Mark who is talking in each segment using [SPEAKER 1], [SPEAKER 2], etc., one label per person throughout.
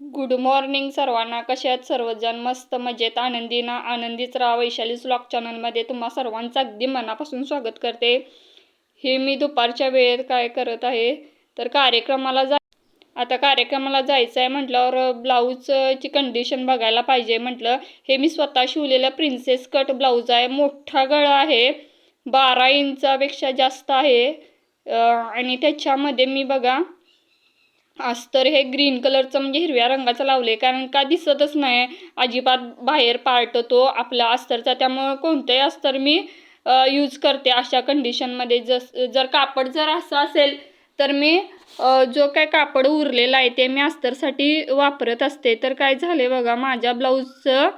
[SPEAKER 1] Good morning सर्वांना. कशा आहेत सर्वजण? मस्त मजेत आनंदी ना आनंदीच राहा. वैशाली ब्लॉग चॅनलमध्ये तुम्हा सर्वांचं अगदी मनापासून स्वागत करते. हे मी दुपारच्या वेळेत काय करत आहे? तर कार्यक्रमाला जा आता कार्यक्रमाला जायचं आहे म्हटल्यावर ब्लाऊजची कंडिशन बघायला पाहिजे म्हटलं. हे मी स्वतः शिवलेलं प्रिन्सेस कट ब्लाऊज आहे. मोठा गळा आहे. बारा इंचापेक्षा जास्त आहे. आणि त्याच्यामध्ये मी बघा अस्तर हे ग्रीन कलरचं म्हणजे हिरव्या रंगाचं लावले कारण का दिसतच नाही. अजिबात बाहेर पार्टतो आपला अस्तरचा. त्यामुळं कोणतंही अस्तर मी यूज करते अशा कंडिशनमध्ये जस जर कापड जर असं असेल तर मी जो काय कापड उरलेला आहे ते मी अस्तरसाठी वापरत असते. तर काय झाले बघा माझ्या ब्लाऊजचं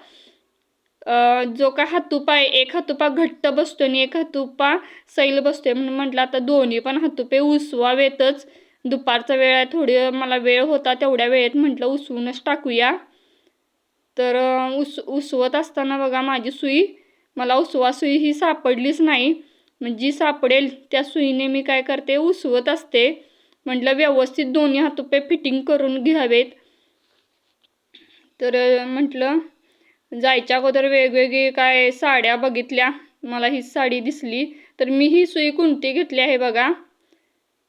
[SPEAKER 1] जो काय हातुपा आहे एक हातुपा घट्ट बसतो आणि एक हातुपा सैल बसतोय. म्हणून म्हटलं आता दोन्ही पण हातुपे उसवावेतच. दुपारचा वेळ आहे थोडी मला वेळ होता तेवढ्या वेळेत म्हटलं उसवूनच टाकूया. तर उस उसवत असताना बघा माझी सुई मला उसवा सुई ही सापडलीच नाही. म्हणजे जी सापडेल त्या सुईने मी काय करते उसवत असते. म्हटलं व्यवस्थित दोन्ही हातुपे फिटिंग करून घ्यावेत. तर म्हटलं जायच्या अगोदर वेगवेगळी काय साड्या बघितल्या मला ही साडी दिसली. तर मी ही सुई कोणती घेतली आहे बघा.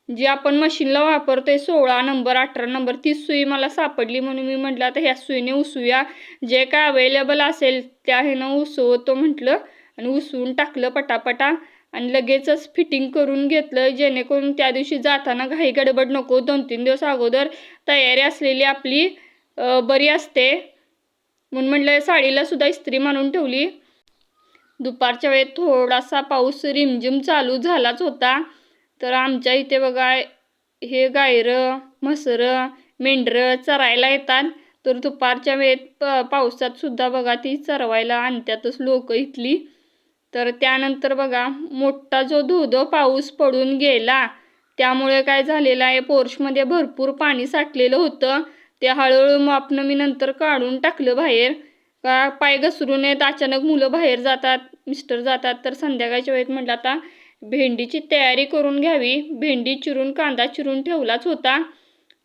[SPEAKER 1] जी आपण मशीनला वापरतोय सोळा नंबर अठरा नंबर ती सुई मला सापडली म्हणून मी म्हटलं आता ह्या सुईने उसवूया जे काय अवेलेबल असेल त्या ह्यानं उसवतो म्हटलं आणि उसवून टाकलं पटापटा आणि लगेचच फिटिंग करून घेतलं जेणेकरून त्या दिवशी जाताना घाई गडबड नको. दोन तीन दिवस अगोदर तयारी असलेली आपली बरी असते. म्हणून म्हटलं साडीला सुद्धा इस्त्री मारून ठेवली. दुपारच्या वेळेत थोडासा पाऊस रिमझिम चालू झालाच होता. तर आमच्या इथे बघा हे गायरं म्हसरं मेंढरं चरायला येतात. तर दुपारच्या वेळेत प पावसात सुद्धा बघा ती चरवायला आणतातच लोक इथली. तर त्यानंतर बघा मोठा जो धोधो पाऊस पडून गेला त्यामुळे काय झालेलं आहे पोर्शमध्ये भरपूर पाणी साठलेलं होतं. ते हळूहळू मापनं मी नंतर काढून टाकलं बाहेर. का पाय घसरून येत अचानक मुलं बाहेर जातात मिस्टर जातात. तर संध्याकाळच्या वेळेत म्हटलं आता भेंडीची तयारी करून घ्यावी. भेंडी चिरून कांदा चिरून ठेवलाच होता.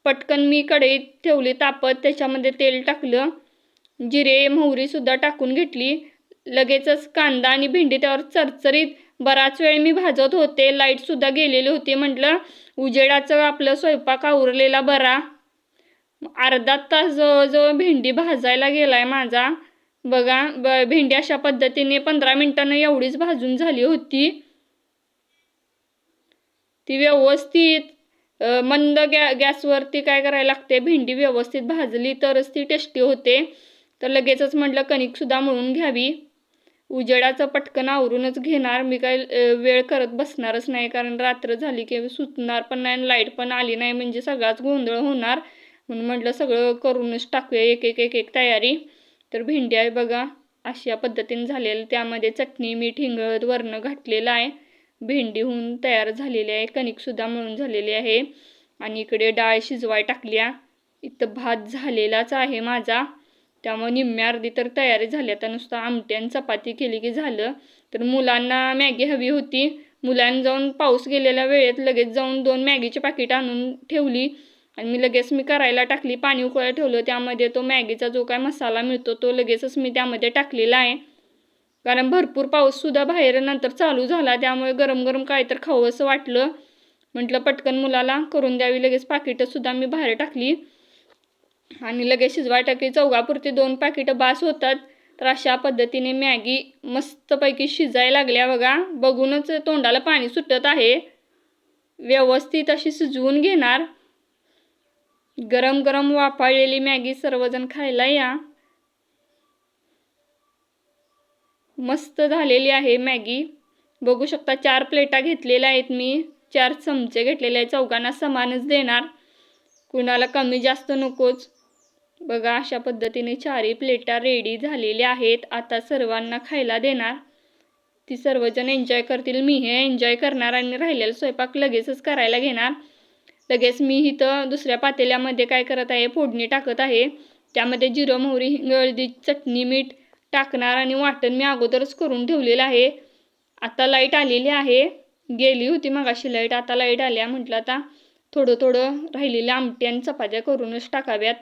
[SPEAKER 1] पटकन मी कढईत ठेवली तापत त्याच्यामध्ये तेल टाकलं. जिरे मोहरीसुद्धा टाकून घेतली. लगेचच कांदा आणि भेंडी त्यावर चरचरीत बराच वेळ मी भाजत होते. लाईटसुद्धा गेलेली होती म्हटलं उजेडाचं आपलं स्वयंपाक आवरलेला बरा. अर्धा तास जवळजवळ भेंडी भाजायला गेला आहे माझा. बघा ब भेंडी अशा पद्धतीने पंधरा मिनटानं एवढीच भाजून झाली होती. ती व्यवस्थित मंद गॅ गॅसवरती काय करायला लागते भेंडी व्यवस्थित भाजली तरच ती टेस्टी होते. तर लगेचच म्हटलं कणिकसुद्धा मळून घ्यावी. उजेडाचं पटकन आवरूनच घेणार. मी काय वेळ करत बसणारच नाही कारण रात्र झाली की सुचणार पण नाही आणि लाइट पण आली नाही म्हणजे सगळाच गोंधळ होणार. म्हणून म्हटलं सगळं करूनच टाकूया एक एक एक एक तयारी. तर भेंडी आहे बघा अशा पद्धतीने झालेलं. त्यामध्ये चटणी मीठ हिंगळद वरणं घातलेलं आहे. भेंडी होऊन तयार झालेली आहे. कणिकसुद्धा मळून झालेली आहे. आणि इकडे डाळ शिजवाय टाकल्या. इथं भात झालेलाच आहे माझा. त्यामुळे निम्म्या अर्धी तर तयारी झाली. आता नुसतं आमट्यान आणि चपाती केली की झालं. तर मुलांना मॅगी हवी होती. मुलांना जाऊन पाऊस गेलेल्या वेळेत लगेच जाऊन दोन मॅगीची पाकिट आणून ठेवली. आणि मी लगेच मी करायला टाकली. पाणी उकळायला ठेवलं. त्यामध्ये तो मॅगीचा जो काय मसाला मिळतो तो लगेचच मी त्यामध्ये टाकलेला आहे. कारण भरपूर पाऊससुद्धा बाहेर नंतर चालू झाला त्यामुळे गरम गरम काय तर खावं असं वाटलं. म्हटलं पटकन मुलाला करून द्यावी लगेच पाकिटंसुद्धा मी बाहेर टाकली. आणि लगेच शिजवाय टाकली. चौघापुरती दोन पाकिटं बास होतात तर अशा पद्धतीने मॅगी मस्तपैकी शिजायला लागल्या बघा. बघूनच तोंडाला पाणी सुटत आहे. व्यवस्थित अशी शिजवून घेणार. गरम गरम वाफाळलेली मॅगी सर्वजण खायला या. मस्त झालेली आहे मॅगी. बघू शकता चार प्लेटा घेतलेल्या आहेत मी. चार चमचे घेतलेले आहेत. चौघांना समानच देणार. कुणाला कमी जास्त नकोच. बघा अशा पद्धतीने चारही प्लेटा रेडी झालेल्या आहेत. आता सर्वांना खायला देणार. ती सर्वजण एन्जॉय करतील. मी हे एन्जॉय करणार आणि राहिलेला स्वयंपाक लगेचच करायला घेणार. लगेच मी इथं दुसऱ्या पातेल्यामध्ये काय करत आहे? फोडणी टाकत आहे. त्यामध्ये जिरं मोहरी हिंग हळदी चटणी मीठ टाकणार आणि वाटण मी अगोदरच करून ठेवलेलं आहे. आता लाइट आलेली आहे. गेली होती मगाशी लाइट आता लाइट आल्या. म्हटलं आता थोडं थोडं राहिलेल्या आमटी आणि चपात्या करूनच टाकाव्यात.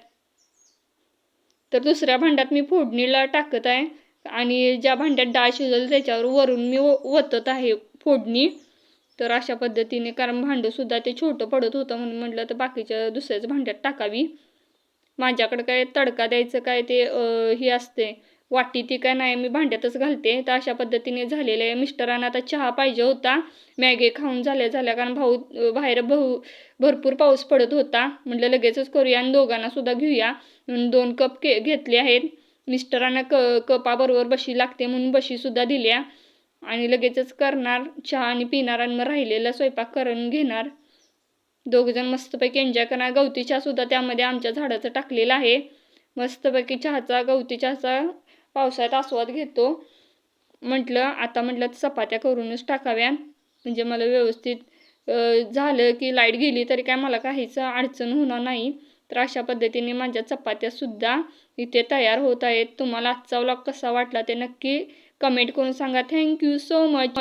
[SPEAKER 1] तर दुसऱ्या भांड्यात मी फोडणीला टाकत आहे आणि ज्या भांड्यात डाळ शिजवली त्याच्यावर वरून मी ओ- ओतत आहे फोडणी. तर अशा पद्धतीने कारण भांडंसुद्धा ते छोटं पडत होतं म्हणून म्हटलं तर बाकीच्या दुसऱ्याच भांड्यात टाकावी. माझ्याकडं काय तडका द्यायचं काय ते हे असते. वाटी ती काय नाही मी भांड्यातच घालते. तर अशा पद्धतीने झालेलं आहे. मिस्टरांना आता चहा पाहिजे होता. मॅगी खाऊन झाल्या झाल्या कारण भाऊ बाहेर भाऊ भरपूर पाऊस पडत होता. म्हटलं लगेचच करूया आणि दोघांना सुद्धा घेऊया. म्हणून दोन कप के घेतले आहेत. मिस्टरांना क कपाबरोबर बशी लागते म्हणून बशीसुद्धा दिल्या. आणि लगेचच करणार चहा आणि पिणार आणि मग राहिलेला स्वयंपाक करून घेणार. दोघजण मस्तपैकी एन्जॉय करणार. गवती चहासुद्धा त्यामध्ये आमच्या झाडाचं टाकलेलं आहे. मस्तपैकी चहाचा गवती चहाचा पावसाळ्यात आस्वाद घेतो. म्हटलं आता म्हटलं चपात्या करूनच टाकाव्या. म्हणजे मला व्यवस्थित झालं की लाइट गेली तरी काय मला काहीच अडचण होणार नाही. तर अशा पद्धतीने माझ्या चपात्यासुद्धा इथे तयार होत आहेत. तुम्हाला आजचा व्लॉग कसा वाटला ते नक्की कमेंट करून सांगा. Thank you so much